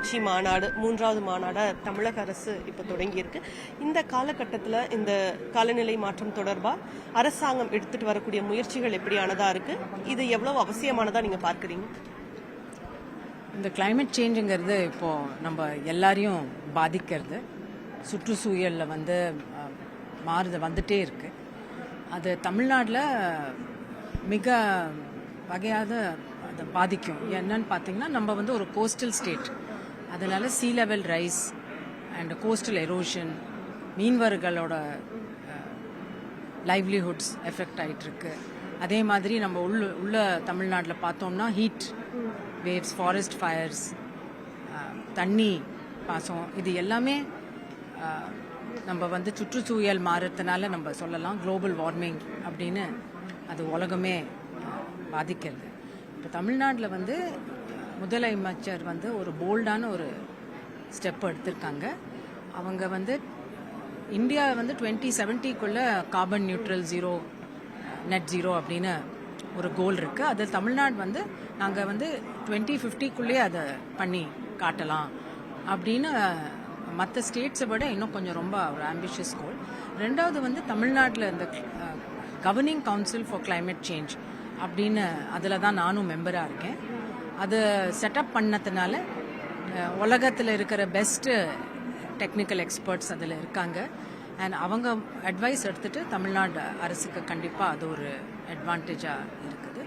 உச்சி மாநாடு மூன்றாவது மாநாடாக தமிழக அரசு இப்போ தொடங்கியிருக்கு. இந்த காலகட்டத்தில் இந்த காலநிலை மாற்றம் தொடர்பாக அரசாங்கம் எடுத்துட்டு வரக்கூடிய முயற்சிகள் எப்படியானதா இருக்கு? இது எவ்வளவு அவசியமானதா நீங்க பார்க்குறீங்க? இந்த கிளைமேட் சேஞ்சுங்கிறது இப்போ நம்ம எல்லாரையும் பாதிக்கிறது. சுற்றுச்சூழலில் வந்து அஹ், மாறுது வந்துட்டே இருக்கு. அது தமிழ்நாட்டில் மிக வகையாக அதை பாதிக்கும். என்னன்னு பார்த்தீங்கன்னா நம்ம வந்து ஒரு கோஸ்டல் ஸ்டேட் அதனால் sea level rise and coastal erosion மீன்வர்களோட livelihoods effect ஆகிட்டுருக்கு அதே மாதிரி நம்ம உள்ள உள்ள தமிழ்நாட்டில் பார்த்தோம்னா ஹீட் வேவ்ஸ் ஃபாரஸ்ட் ஃபயர்ஸ் தண்ணி பாசம் இது எல்லாமே நம்ம வந்து சுற்றுச்சூழல் மாறுறதுனால நம்ம சொல்லலாம் குளோபல் வார்மிங் அப்படின்னு அது உலகமே பாதிக்கிறது. இப்போ தமிழ்நாட்டில் வந்து முதலமைச்சர் வந்து ஒரு போல்டான ஒரு ஸ்டெப் எடுத்திருக்காங்க. அவங்க வந்து இந்தியா வந்து twenty செவன்ட்டிக்குள்ளே carbon neutral zero net zero அப்படின்னு ஒரு கோல் இருக்குது அது தமிழ்நாடு வந்து நாங்கள் வந்து டுவெண்ட்டி ஃபிஃப்டிக்குள்ளேயே அதை பண்ணி காட்டலாம் அப்படின்னு மற்ற ஸ்டேட்ஸை விட இன்னும் கொஞ்சம் ரொம்ப ஒரு ஆம்பிஷியஸ் கோல் ரெண்டாவது வந்து தமிழ்நாட்டில் இந்த governing council for climate change அப்படின்னு அதில் தான் நானும் மெம்பராக இருக்கேன். அது செட்டப் பண்ணதுனால உலகத்தில் இருக்கிற பெஸ்ட்டு டெக்னிக்கல் எக்ஸ்பர்ட்ஸ் அதில் இருக்காங்க. அண்ட் அவங்க அட்வைஸ் எடுத்துட்டு தமிழ்நாடு அரசுக்கு கண்டிப்பாக அது ஒரு அட்வான்டேஜாக இருக்குது.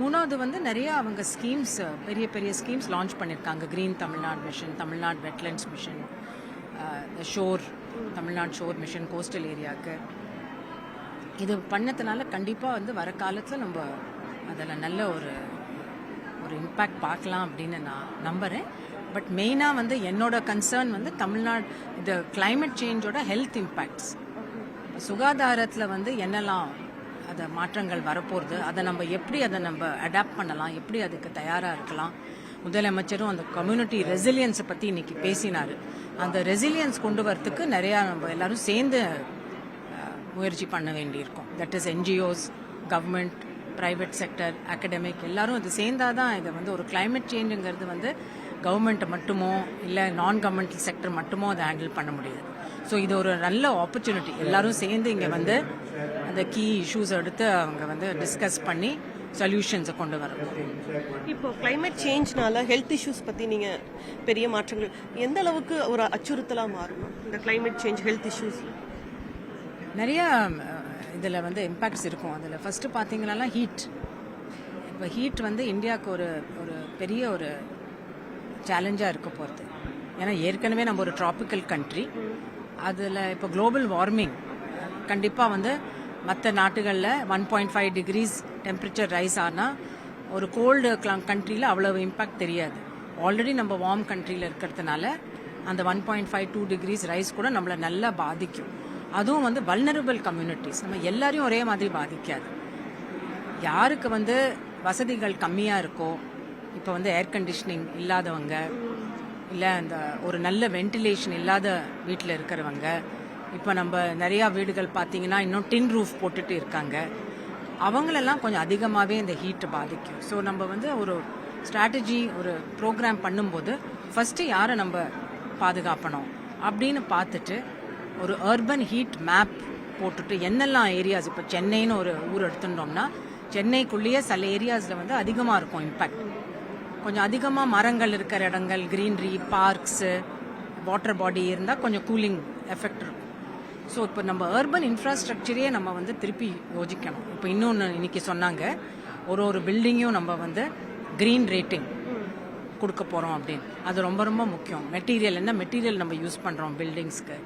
மூணாவது வந்து நிறைய அவங்க ஸ்கீம்ஸ் பெரிய பெரிய ஸ்கீம்ஸ் லான்ச் பண்ணியிருக்காங்க green Tamil Nadu mission Tamil Nadu wetlands mission shore Tamil Nadu shore mission coastal ஏரியாவுக்கு இது பண்ணதுனால கண்டிப்பாக வந்து வர காலத்தில் நம்ம அதில் நல்ல ஒரு ஒரு இம்பேக்ட் பார்க்கலாம் அப்படின்னு நான் நம்புகிறேன் பட் மெயினாக வந்து என்னோட கன்சர்ன் வந்து தமிழ்நாடு இந்த கிளைமேட் சேஞ்சோட ஹெல்த் இம்பேக்ட்ஸ் சுகாதாரத்தில் வந்து என்னெல்லாம் அதை மாற்றங்கள் வரப்போகுது அதை நம்ம எப்படி அதை நம்ம அடாப்ட் பண்ணலாம் எப்படி அதுக்கு தயாராக இருக்கலாம். முதலமைச்சரும் அந்த கம்யூனிட்டி ரெசிலியன்ஸை பற்றி இன்னைக்கு பேசினார். அந்த ரெசிலியன்ஸ் கொண்டு வரத்துக்கு நிறையா நம்ம எல்லாரும் சேர்ந்து முயற்சி பண்ண வேண்டியிருக்கும். That is NGOs government private sector academic எல்லாரும் இது சேர்ந்தாதான் இதை வந்து ஒரு climate சேஞ்சுங்கிறது வந்து கவர்மெண்ட் மட்டுமோ இல்லை நான் கவர்மெண்டல் செக்டர் மட்டுமோ அதை ஹேண்டில் பண்ண முடியாது. ஸோ இது ஒரு நல்ல ஆப்பர்ச்சுனிட்டி எல்லாரும் சேர்ந்து இங்கே வந்து அந்த கீ இஷ்யூஸ் எடுத்து அவங்க வந்து டிஸ்கஸ் பண்ணி சொல்யூஷன்ஸை கொண்டு வரணும். இப்போ climate சேஞ்ச்னால ஹெல்த் இஷ்யூஸ் பத்தி நீங்க பெரிய மாற்றங்கள் எந்த அளவுக்கு ஒரு அச்சுறுத்தலா மாறும் இந்த climate சேஞ்ச் ஹெல்த் இஷ்யூஸ் நிறைய இதில் வந்து இம்பேக்ட்ஸ் இருக்கும். அதில் ஃபஸ்ட்டு பார்த்தீங்கன்னா ஹீட் இப்போ ஹீட் வந்து இந்தியாவுக்கு ஒரு ஒரு பெரிய ஒரு சேலஞ்சாக இருக்க போகிறது ஏன்னா ஏற்கனவே நம்ம ஒரு ட்ராபிக்கல் கண்ட்ரி அதில் இப்போ குளோபல் வார்மிங் கண்டிப்பாக வந்து மற்ற நாட்டுகளில் one point five degrees temperature rise ஆனால் ஒரு கோல்டு கண்ட்ரியில் அவ்வளவு இம்பாக்ட் தெரியாது. ஆல்ரெடி நம்ம வார்ம் கண்ட்ரியில் இருக்கிறதுனால அந்த one point five two degrees rise கூட நம்மளை நல்லா பாதிக்கும். அதுவும் வந்து வல்னரபிள் கம்யூனிட்டிஸ் நம்ம எல்லாரையும் ஒரே மாதிரி பாதிக்காது. யாருக்கு வந்து வசதிகள் கம்மியாக இருக்கோ இப்போ வந்து ஏர் கண்டிஷனிங் இல்லாதவங்க இல்லை அந்த ஒரு நல்ல வென்டிலேஷன் இல்லாத வீட்டில் இருக்கிறவங்க இப்போ நம்ம நிறையா வீடுகள் பார்த்தீங்கன்னா இன்னும் டின் ரூஃப் போட்டுட்டு இருக்காங்க. அவங்களெல்லாம் கொஞ்சம் அதிகமாகவே இந்த ஹீட் பாதிக்கும். ஸோ நம்ம வந்து ஒரு ஸ்ட்ராட்டஜி ஒரு ப்ரோக்ராம் பண்ணும்போது ஃபஸ்ட்டு யாரை நம்ம பாதுகாப்பணும்? அப்படின்னு பார்த்துட்டு ஒரு அர்பன் ஹீட் மேப் போட்டுட்டு என்னெல்லாம் ஏரியாஸ் இப்போ சென்னைன்னு ஒரு ஊர் எடுத்துட்டோம்னா சென்னைக்குள்ளேயே சில ஏரியாஸில் வந்து அதிகமாக இருக்கும் இம்பேக்ட் கொஞ்சம் அதிகமாக மரங்கள் இருக்கிற இடங்கள் க்ரீனரி பார்க்ஸு வாட்டர் பாடி இருந்தால் கொஞ்சம் கூலிங் எஃபெக்ட் இருக்கும். ஸோ இப்போ நம்ம அர்பன் இன்ஃப்ராஸ்ட்ரக்சரையே நம்ம வந்து திருப்பி யோசிக்கணும். இப்போ இன்னொன்று இன்னைக்கு சொன்னாங்க ஒரு ஒரு பில்டிங்கும் நம்ம வந்து க்ரீன் ரேட்டிங் கொடுக்க போகிறோம் அப்படின்னு. அது ரொம்ப ரொம்ப முக்கியம். மெட்டீரியல் என்ன மெட்டீரியல் நம்ம யூஸ் பண்ணுறோம் பில்டிங்ஸ்க்கு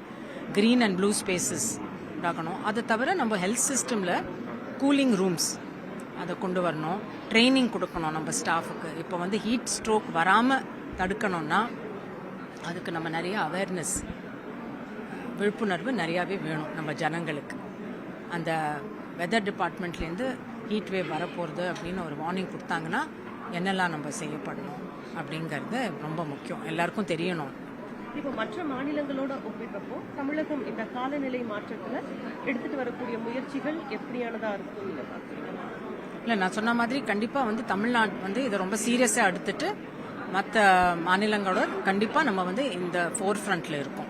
க்ரீன் அண்ட் ப்ளூ ஸ்பேசஸ் உண்டாக்கணும் அதை தவிர நம்ம ஹெல்த் சிஸ்டமில் கூலிங் ரூம்ஸ் அதை கொண்டு வரணும். ட்ரைனிங் கொடுக்கணும் நம்ம ஸ்டாஃபுக்கு இப்போ வந்து ஹீட் ஸ்ட்ரோக் வராமல் தடுக்கணும்னா அதுக்கு நம்ம நிறைய அவேர்னஸ் விழிப்புணர்வு நிறையாவே வேணும் நம்ம ஜனங்களுக்கு. அந்த வெதர் டிபார்ட்மெண்ட்லேருந்து ஹீட் வேவ் வரப்போகிறது அப்படின்னு ஒரு வார்னிங் கொடுத்தாங்கன்னா என்னெல்லாம் நம்ம செய்யப்படணும் அப்படிங்கிறது ரொம்ப முக்கியம். எல்லாருக்கும் தெரியணும். இப்போ மற்ற மாநிலங்களோட ஒப்பிட்டப்போ தமிழகம் இந்த காலநிலை மாற்றத்துல எடுத்துட்டு வரக்கூடிய முயற்சிகள் எப்படியானதா இருக்கும்? நீங்க இல்லை நான் சொன்ன மாதிரி கண்டிப்பாக வந்து தமிழ்நாடு வந்து இதை ரொம்ப சீரியஸாக எடுத்துட்டு மற்ற மாநிலங்களோட கண்டிப்பாக நம்ம வந்து இந்த ஃபோர் ஃப்ரண்ட்ல இருக்கோம்